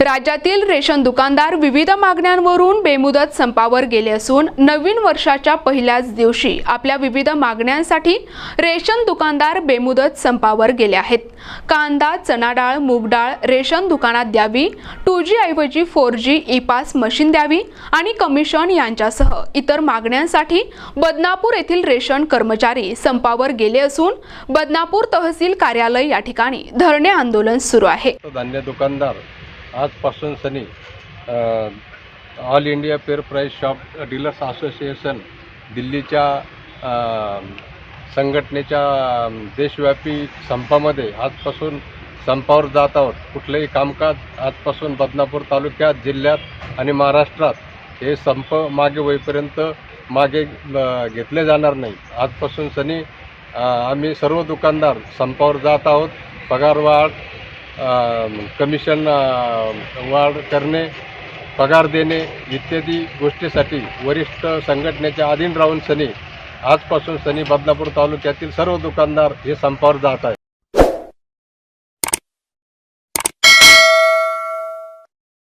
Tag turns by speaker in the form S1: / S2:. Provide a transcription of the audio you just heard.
S1: राज्यातील रेशन दुकानदार विविध मागण्यांवरून बेमुदत संपावर गेले असून नवीन वर्षाच्या पहिल्याच दिवशी आपल्या विविध मागण्यांसाठी रेशन दुकानदार बेमुदत संपावर गेले आहेत. कांदा चना डाळ मूग डाळ रेशन दुकानात द्यावी टू जी ऐवजी four G E POS machine द्यावी आणि कमिशन यांच्यासह इतर मागण्यांसाठी बदनापूर येथील रेशन कर्मचारी संपावर गेले असून बदनापूर तहसील कार्यालय या ठिकाणी धरणे आंदोलन सुरू आहे.
S2: धान्य दुकानदार आजपासून सनी all India fair price shop dealers association दिल्लीच्या संघटनेच्या देशव्यापी संपामध्ये आजपासून संपावर जात आहोत. कुठलंही कामकाज आजपासून बदनापूर तालुक्यात जिल्ह्यात आणि महाराष्ट्रात हे संप मागे होईपर्यंत मागे घेतले जाणार नाही. आजपासून सनी आम्ही सर्व दुकानदार संपावर जात आहोत. पगारवाढ कमिशन वाढ करणे पगार देणे इत्यादी गोष्टीसाठी वरिष्ठ संघटनेच्या अधीन राहून सनी आजपासून सनी बदनापूर तालुक्यातील सर्व दुकानदार हे संपावर जात आहेत.